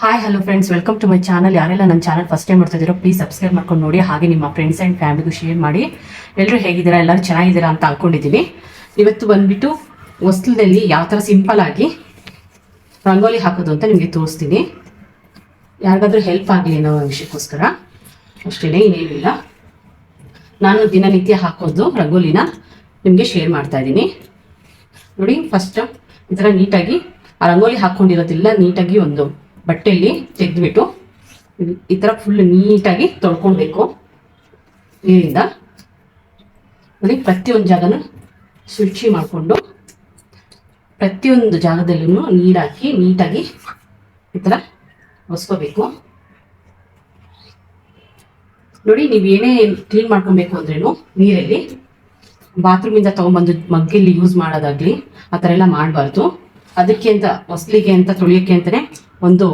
Hi hello friends welcome to my channel ಯಾರೆಲ್ಲ ನನ್ನ channel first time ಮಾಡ್ತಾ ಇದ್ದೀರೋ ಪ್ಲೀಸ್ ಸಬ್ಸ್ಕ್ರೈಬ್ ಮಾಡ್ಕೊಂಡು ನೋಡಿ. ಹಾಗೆ ನಿಮ್ಮ ಫ್ರೆಂಡ್ಸ್ ಆ್ಯಂಡ್ ಫ್ಯಾಮಿಲಿಗೂ ಶೇರ್ ಮಾಡಿ. ಎಲ್ಲರೂ ಹೇಗಿದ್ದೀರಾ? ಎಲ್ಲರೂ ಚೆನ್ನಾಗಿದ್ದೀರಾ ಅಂತ ಅನ್ಕೊಂಡಿದ್ದೀನಿ ಇವತ್ತು ಬಂದುಬಿಟ್ಟು ಹೊಸ್ಲದಲ್ಲಿ ಯಾವ ಥರ ಸಿಂಪಲ್ ಆಗಿ ರಂಗೋಲಿ ಹಾಕೋದು ಅಂತ ನಿಮಗೆ ತೋರಿಸ್ತೀನಿ. ಯಾರಿಗಾದರೂ ಹೆಲ್ಪ್ ಆಗಲಿ ಅನ್ನೋ ವಿಷಯಕ್ಕೋಸ್ಕರ. ಅಷ್ಟೇ ಇನ್ನೇನಿಲ್ಲ. ನಾನು ದಿನನಿತ್ಯ ಹಾಕೋದು ರಂಗೋಲಿನ ನಿಮಗೆ ಶೇರ್ ಮಾಡ್ತಾ ಇದ್ದೀನಿ. ನೋಡಿ ಫಸ್ಟ್ ಈ ಥರ ನೀಟಾಗಿ ಆ ರಂಗೋಲಿ ಹಾಕ್ಕೊಂಡಿರೋದಿಲ್ಲ ನೀಟಾಗಿ ಒಂದು ಬಟ್ಟೆಯಲ್ಲಿ ತೆಗೆದ್ಬಿಟ್ಟು ಈ ಥರ ಫುಲ್ ನೀಟಾಗಿ ತೊಳ್ಕೊಳ್ಬೇಕು. ನೀರಿಂದ ನೋಡಿ ಪ್ರತಿಯೊಂದು ಜಾಗನೂ ಶುಚಿ ಮಾಡಿಕೊಂಡು ಪ್ರತಿಯೊಂದು ಜಾಗದಲ್ಲೂ ನೀರಾಕಿ ನೀಟಾಗಿ ಈ ಥರ ಒಸ್ಕೋಬೇಕು ನೋಡಿ ನೀವು ಏನೇ ಕ್ಲೀನ್ ಮಾಡ್ಕೊಬೇಕು ಅಂದ್ರೇನು ನೀರಲ್ಲಿ ಬಾತ್ರೂಮಿಂದ ತೊಗೊಂಬಂದು ಮಗ್ಗಲ್ಲಿ ಯೂಸ್ ಮಾಡೋದಾಗ್ಲಿ ಆ ಥರ ಎಲ್ಲ ಮಾಡಬಾರ್ದು. ಅದಕ್ಕೆ ಅಂತ ಹೊಸ್ಲಿಗೆ ಅಂತ, ತೊಳಿಯೋಕ್ಕೆ ಅಂತಲೇ ಒಂದು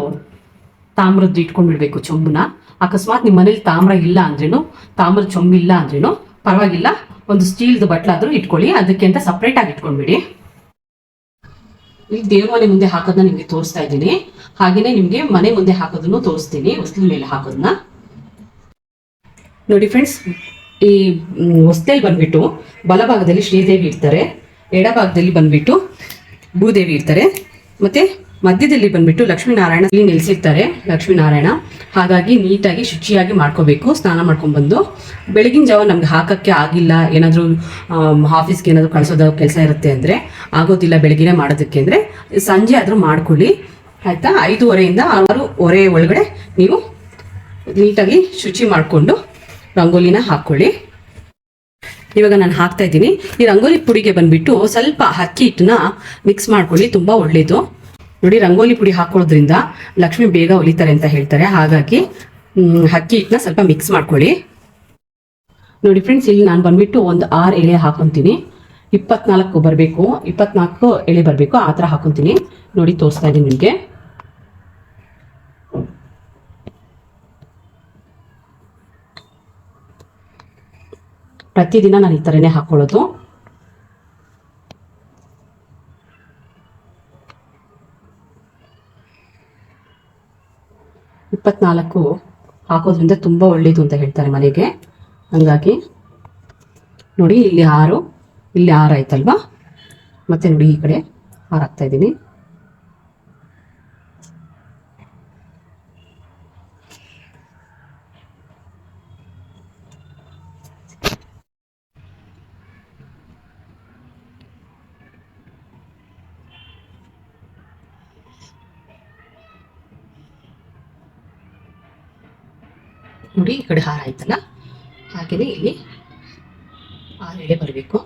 ತಾಮ್ರದ್ದು ಇಟ್ಕೊಂಡ್ಬಿಡ್ಬೇಕು ಚೊಂಬನ್ನ. ಅಕಸ್ಮಾತ್ ನಿಮ್ಮ ಮನೇಲಿ ತಾಮ್ರ ಇಲ್ಲ ಅಂದ್ರೇನು, ತಾಮ್ರದ ಚೊಂಬು ಇಲ್ಲ ಅಂದ್ರೇನು, ಪರವಾಗಿಲ್ಲ, ಒಂದು ಸ್ಟೀಲ್ದು ಬಟ್ಲಾದರೂ ಇಟ್ಕೊಳ್ಳಿ, ಅದಕ್ಕೆ ಅಂತ ಸಪ್ರೇಟ್ ಆಗಿ ಇಟ್ಕೊಂಡ್ಬಿಡಿ. ಇಲ್ಲಿ ದೇವ್ರ ಮನೆ ಮುಂದೆ ಹಾಕೋದನ್ನ ನಿಮಗೆ ತೋರಿಸ್ತಾ ಇದ್ದೀನಿ. ಹಾಗೇನೆ ನಿಮಗೆ ಮನೆ ಮುಂದೆ ಹಾಕೋದನ್ನು ತೋರಿಸ್ತೀನಿ ಹೊಸ್ಲಿನ ಮೇಲೆ ಹಾಕೋದನ್ನ ನೋಡಿ ಫ್ರೆಂಡ್ಸ್ ಈ ಹೊಸ್ತೆಲ್ ಬಂದ್ಬಿಟ್ಟು ಬಲಭಾಗದಲ್ಲಿ ಶ್ರೀದೇವಿ ಇರ್ತಾರೆ, ಎಡಭಾಗದಲ್ಲಿ ಬಂದ್ಬಿಟ್ಟು ಭೂದೇವಿ ಇರ್ತಾರೆ. ಮತ್ತೆ ಮಧ್ಯದಲ್ಲಿ ಬಂದ್ಬಿಟ್ಟು ಲಕ್ಷ್ಮೀನಾರಾಯಣ ಇಲ್ಲಿ ನಿಲ್ಸಿರ್ತಾರೆ, ಲಕ್ಷ್ಮೀನಾರಾಯಣ. ಹಾಗಾಗಿ ನೀಟಾಗಿ ಶುಚಿಯಾಗಿ ಮಾಡ್ಕೋಬೇಕು, ಸ್ನಾನ ಮಾಡ್ಕೊಂಡ್ ಬಂದು ಬೆಳಗಿನ ಜಾವ ನಮ್ಗೆ ಹಾಕಕ್ಕೆ ಆಗಿಲ್ಲ, ಏನಾದರೂ ಆಫೀಸ್ಗೆ ಏನಾದರೂ ಕಳಿಸೋದು ಕೆಲಸ ಇರುತ್ತೆ ಅಂದರೆ, ಆಗೋದಿಲ್ಲ ಬೆಳಗಿನೇ ಮಾಡೋದಕ್ಕೆ ಅಂದರೆ, ಸಂಜೆ ಆದರೂ ಮಾಡ್ಕೊಳ್ಳಿ. ಆಯ್ತಾ? ಐದೂವರೆಯಿಂದ ಆರೂವರೆ ಒಳಗಡೆ ನೀವು ನೀಟಾಗಿ ಶುಚಿ ಮಾಡಿಕೊಂಡು ರಂಗೋಲಿನ ಹಾಕ್ಕೊಳ್ಳಿ ಇವಾಗ ನಾನು ಹಾಕ್ತಾ ಇದ್ದೀನಿ. ಈ ರಂಗೋಲಿ ಪುಡಿಗೆ ಬಂದ್ಬಿಟ್ಟು ಸ್ವಲ್ಪ ಅಕ್ಕಿ ಹಿಟ್ಟನ್ನ ಮಿಕ್ಸ್ ಮಾಡ್ಕೊಳ್ಳಿ, ತುಂಬಾ ಒಳ್ಳೇದು. ನೋಡಿ, ರಂಗೋಲಿ ಪುಡಿ ಹಾಕೊಳ್ಳೋದ್ರಿಂದ ಲಕ್ಷ್ಮಿ ಬೇಗ ಒಲಿತಾರೆ ಅಂತ ಹೇಳ್ತಾರೆ. ಹಾಗಾಗಿ ಅಕ್ಕಿ ಹಿಟ್ಟನ್ನ ಸ್ವಲ್ಪ ಮಿಕ್ಸ್ ಮಾಡ್ಕೊಳ್ಳಿ. ನೋಡಿ ಫ್ರೆಂಡ್ಸ್ ಇಲ್ಲಿ ನಾನು ಬಂದ್ಬಿಟ್ಟು ಒಂದು ಆರು ಎಳೆ ಹಾಕೊತೀನಿ. ಇಪ್ಪತ್ನಾಲ್ಕು ಬರಬೇಕು. ಇಪ್ಪತ್ನಾಲ್ಕು ಎಳೆ ಬರಬೇಕು. ಆ ಥರ ಹಾಕೊತೀನಿ. ನೋಡಿ, ತೋರಿಸ್ತಾ ಇದ್ದೀನಿ ನಿಮಗೆ. ಪ್ರತಿದಿನ ನಾನು ಈ ಥರನೇ ಹಾಕೊಳ್ಳೋದು. ಇಪ್ಪತ್ನಾಲ್ಕು ಹಾಕೋದ್ರಿಂದ ತುಂಬ ಒಳ್ಳೇದು ಅಂತ ಹೇಳ್ತಾರೆ ಮನೆಗೆ. ಹಂಗಾಗಿ ನೋಡಿ, ಇಲ್ಲಿ ಆರು ಇಲ್ಲಿ ಆರು ಆಯ್ತಲ್ವಾ? ಮತ್ತೆ ನೋಡಿ ಈ ಕಡೆ ಆರು ಹಾಕ್ತಾ ಇದ್ದೀನಿ. ನೋಡಿ ಈ ಕಡೆ ಹಾರ ಆಯ್ತಲ್ಲ? ಹಾಗೆಯೇ ಇಲ್ಲಿ ಆರು ಎಳೆ ಬರಬೇಕು.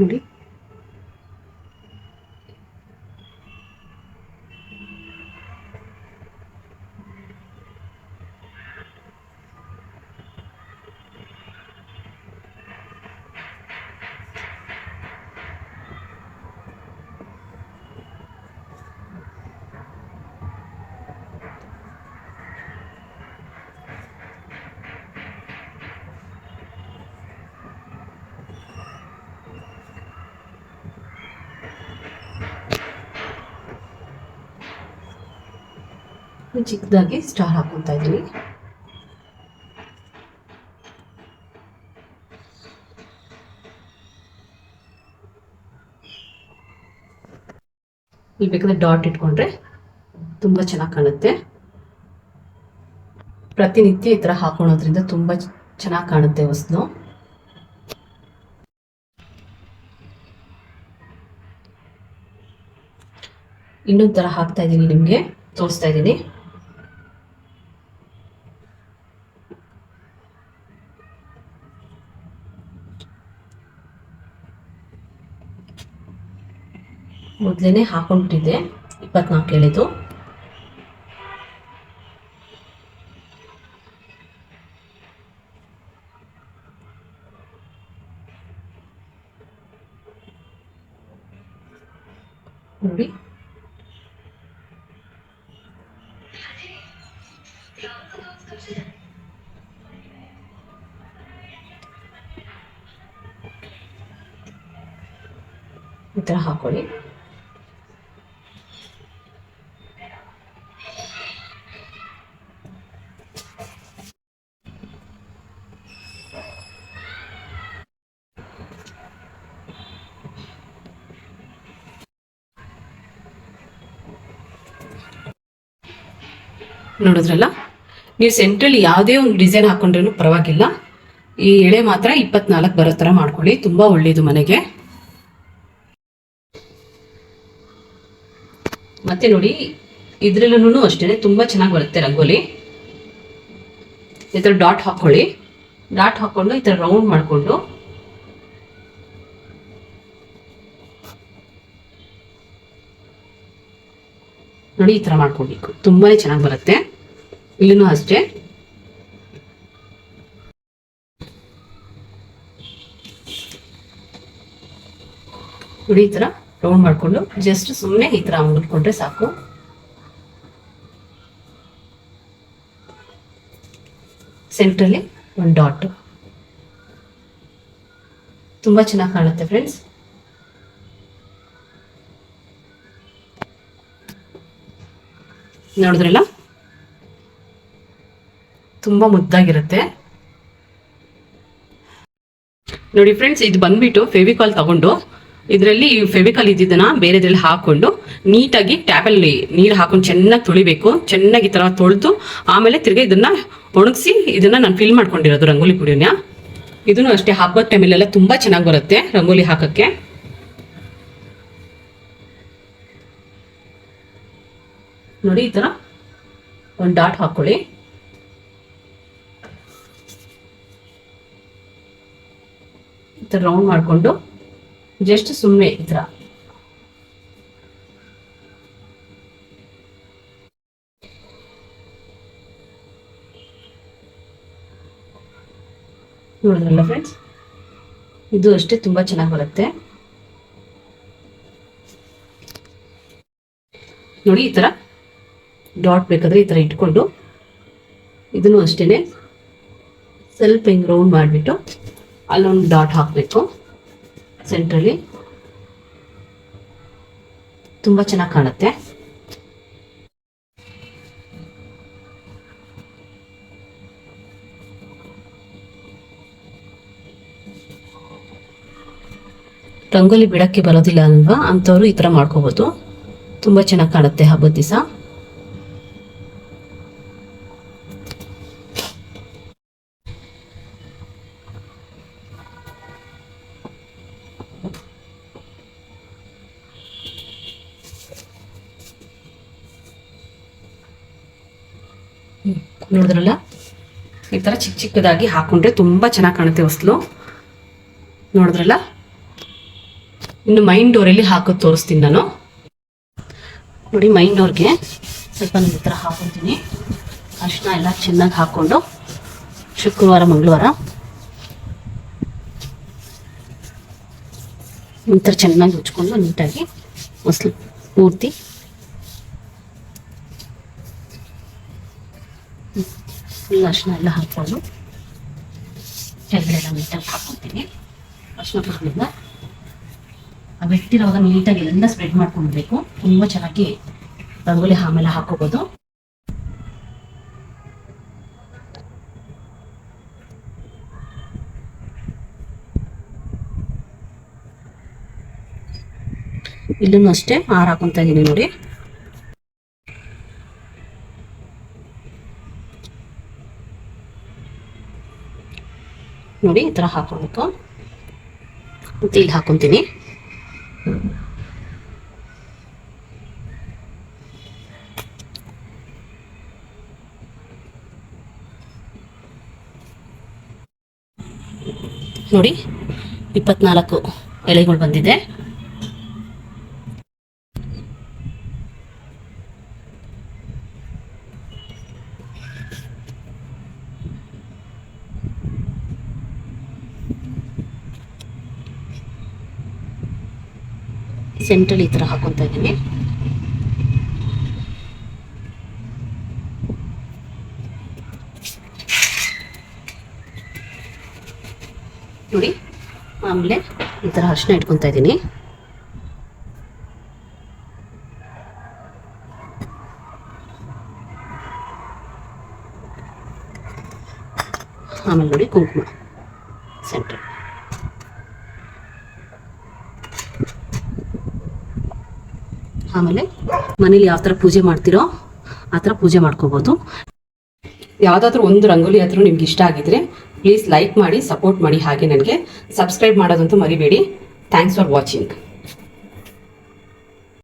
ನೋಡಿ. ಚಿಕ್ಕದಾಗಿ ಸ್ಟಾರ್ ಹಾಕೊತಾ ಇದ್ದೀನಿ ಇಲ್ಲಿ ಬೇಕಾದ್ರೆ ಡಾಟ್ ಇಟ್ಕೊಂಡ್ರೆ ತುಂಬ ಚೆನ್ನಾಗಿ ಕಾಣುತ್ತೆ. ಪ್ರತಿನಿತ್ಯ ಈ ಥರ ಹಾಕೊಳೋದ್ರಿಂದ ತುಂಬ ಚೆನ್ನಾಗಿ ಕಾಣುತ್ತೆ ವಸ್ತು ಇನ್ನೊಂದು ಥರ ಹಾಕ್ತಾ ಇದ್ದೀನಿ ನಿಮಗೆ, ತೋರಿಸ್ತಾ ಇದ್ದೀನಿ ಮೊದಲೇ ಹಾಕೊಂಡ್ಬಿಟ್ಟಿದ್ದೆ. ಇಪ್ಪತ್ನಾಲ್ಕು ಹೇಳಿದ್ದು ನೋಡಿ. ಈ ಥರ ಹಾಕೊಳ್ಳಿ. ನೋಡಿದ್ರಲ್ಲ? ನೀವು ಸೆಂಟ್ರಲ್ಲಿ ಯಾವುದೇ ಒಂದು ಡಿಸೈನ್ ಹಾಕೊಂಡ್ರೂ ಪರವಾಗಿಲ್ಲ. ಈ ಎಳೆ ಮಾತ್ರ ಇಪ್ಪತ್ನಾಲ್ಕು ಬರೋ ಥರ ಮಾಡ್ಕೊಳ್ಳಿ, ತುಂಬ ಒಳ್ಳೆಯದು ಮನೆಗೆ. ಮತ್ತೆ ನೋಡಿ ಇದ್ರಲ್ಲೂ ಅಷ್ಟೇ ತುಂಬ ಚೆನ್ನಾಗಿ ಬರುತ್ತೆ ರಂಗೋಲಿ. ಈ ಥರ ಡಾಟ್ ಹಾಕ್ಕೊಳ್ಳಿ ಡಾಟ್ ಹಾಕ್ಕೊಂಡು ಈ ಥರ ರೌಂಡ್ ಮಾಡಿಕೊಂಡು ನೋಡಿ, ಈ ಥರ ಮಾಡ್ಕೊಬೇಕು ತುಂಬಾನೇ ಚೆನ್ನಾಗಿ ಬರುತ್ತೆ. ಇಲ್ಲೂ ಅಷ್ಟೇ. ನೋಡಿ, ಈ ಥರ ರೌಂಡ್ ಮಾಡಿಕೊಂಡು ಜಸ್ಟ್ ಸುಮ್ಮನೆ ಈ ಥರ ಅಂಗಲ್ಕೊಂಡ್ರೆ ಸಾಕು. ಸೆಂಟ್ರಲ್ಲಿ ಒಂದು ಡಾಟ್ ತುಂಬ ಚೆನ್ನಾಗಿ ಕಾಣುತ್ತೆ ಫ್ರೆಂಡ್ಸ್ ನೋಡಿದ್ರಲ್ಲ? ತುಂಬ ಮುದ್ದಾಗಿರುತ್ತೆ. ನೋಡಿ ಫ್ರೆಂಡ್ಸ್ ಇದು ಬಂದ್ಬಿಟ್ಟು ಫೆವಿಕಾಲ್ ತಗೊಂಡು, ಇದರಲ್ಲಿ ಫೆವಿಕಾಲ್ ಇದ್ದಿದ್ದನ್ನ ಬೇರೆದ್ರಲ್ಲಿ ಹಾಕೊಂಡು ನೀಟಾಗಿ ಟ್ಯಾಬಲ್ಲಿ ನೀರು ಹಾಕೊಂಡು ಚೆನ್ನಾಗಿ ತೊಳಿಬೇಕು, ಚೆನ್ನಾಗಿ ಈ ಥರ ತೊಳೆದು ಆಮೇಲೆ ತಿರ್ಗಿ ಇದನ್ನ ಒಣಗಿಸಿ ಇದನ್ನ ನಾನು ಫಿಲ್ ಮಾಡ್ಕೊಂಡಿರೋದು ರಂಗೋಲಿ ಪುಡಿನ. ಇದನ್ನು ಅಷ್ಟೇ ಹಬ್ಬದ ಟೈಮಲ್ಲೆಲ್ಲ ತುಂಬ ಚೆನ್ನಾಗಿ ಬರುತ್ತೆ ರಂಗೋಲಿ ಹಾಕಕ್ಕೆ. ನೋಡಿ ಈ ಥರ ಒಂದು ಡಾಟ್ ಹಾಕೊಳ್ಳಿ. ಈ ಥರ ರೌಂಡ್ ಮಾಡಿಕೊಂಡು ಜಸ್ಟ್ ಸುಮ್ಮನೆ ಈ ಥರ ನೋಡಿದ್ರಲ್ಲ ಫ್ರೆಂಡ್ಸ್ ಇದು ಅಷ್ಟೇ ತುಂಬ ಚೆನ್ನಾಗಿ ಬರುತ್ತೆ. ನೋಡಿ ಈ ಥರ ಡಾಟ್ ಬೇಕಾದ್ರೆ ಈ ಥರ ಇಟ್ಕೊಂಡು ಇದನ್ನು ಅಷ್ಟೇ ಸ್ವಲ್ಪ ಹಿಂಗೆ ರೌಂಡ್ ಮಾಡಿಬಿಟ್ಟು ಅಲ್ಲೊಂದು ಡಾಟ್ ಹಾಕಬೇಕು. ಸೆಂಟ್ರಲ್ಲಿ ತುಂಬ ಚೆನ್ನಾಗಿ ಕಾಣುತ್ತೆ. ರಂಗೋಲಿ ಬಿಡಕ್ಕೆ ಬರೋದಿಲ್ಲ ಅಲ್ವಾ? ಅಂಥವ್ರು ಈ ಥರ ಮಾಡ್ಕೋಬೋದು. ತುಂಬ ಚೆನ್ನಾಗಿ ಕಾಣುತ್ತೆ ಹಬ್ಬದ ದಿವಸ. ನೋಡಿದ್ರಲ್ಲ? ಈ ಥರ ಚಿಕ್ಕ ಚಿಕ್ಕದಾಗಿ ಹಾಕೊಂಡ್ರೆ ತುಂಬ ಚೆನ್ನಾಗಿ ಕಾಣುತ್ತೆ ಹೊಸ್ಲು. ನೋಡಿದ್ರಲ್ಲ? ಇನ್ನು ಮೈನ್ ಡೋರಲ್ಲಿ ಹಾಕೋದು ತೋರಿಸ್ತೀನಿ ನಾನು. ನೋಡಿ ಮೈನ್ ಡೋರ್ಗೆ ಸ್ವಲ್ಪ ನನ್ನ ಥರ ಹಾಕೊತೀನಿ ಅರಿಶಿನ ಎಲ್ಲ ಚೆನ್ನಾಗಿ ಹಾಕ್ಕೊಂಡು ಶುಕ್ರವಾರ, ಮಂಗಳವಾರ ಈ ಥರ ಚೆನ್ನಾಗಿ ಉಚ್ಕೊಂಡು ನೀಟಾಗಿ ಹೊಸ್ಲು ಪೂರ್ತಿ ಅರಿಶಿನ ಎಲ್ಲ ಹಾಕ್ಕೊಂಡು ಕೆಳಗಡೆ ಎಲ್ಲ ನೀಟಾಗಿ ಹಾಕ್ಕೊತೀನಿ ಅರಿಶಿನ ಆ ಬೆಟ್ಟಿರುವಾಗ ನೀಟಾಗಿ ಎಲ್ಲ ಸ್ಪ್ರೆಡ್ ಮಾಡ್ಕೊಳ್ಬೇಕು ತುಂಬ ಚೆನ್ನಾಗಿ ರಂಗೋಲಿ ಆಮೇಲೆ ಹಾಕೋಬೋದು ಇಲ್ಲೂ ಅಷ್ಟೇ ಹಾರ ಹಾಕೊಂತ ಇದೀನಿ ನೋಡಿ. ನೋಡಿ ಈ ಥರ ಹಾಕೊಬೇಕು ಮತ್ತೆ ಇಲ್ಲಿ ಹಾಕೊಂತೀನಿ. ನೋಡಿ ಇಪ್ಪತ್ನಾಲ್ಕು ಎಲೆಗಳು ಬಂದಿದೆ. ಸೆಂಟ್ರಲ್ಲಿ ಈ ಥರ ಹಾಕೊತಾ ಇದ್ದೀನಿ. ನೋಡಿ, ಆಮೇಲೆ ಈ ಥರ ಅರ್ಶಿನ ಇಟ್ಕೊತಾ ಇದ್ದೀನಿ. ಆಮೇಲೆ ನೋಡಿ, ಕುಂಕುಮ ಸೆಂಟ್ರ್ ಆಮೇಲೆ ಮನೇಲಿ ಯಾವ ಥರ ಪೂಜೆ ಮಾಡ್ತೀರೋ ಆ ಥರ ಪೂಜೆ ಮಾಡ್ಕೋಬೋದು. ಯಾವುದಾದ್ರೂ ಒಂದು ರಂಗೋಲಿ ಆದರೂ ನಿಮ್ಗೆ ಇಷ್ಟ ಆಗಿದ್ರೆ ಪ್ಲೀಸ್ ಲೈಕ್ ಮಾಡಿ ಸಪೋರ್ಟ್ ಮಾಡಿ ಹಾಗೆ ನನಗೆ. ಸಬ್ಸ್ಕ್ರೈಬ್ ಮಾಡೋದಂತೂ ಮರಿಬೇಡಿ. Thanks for watching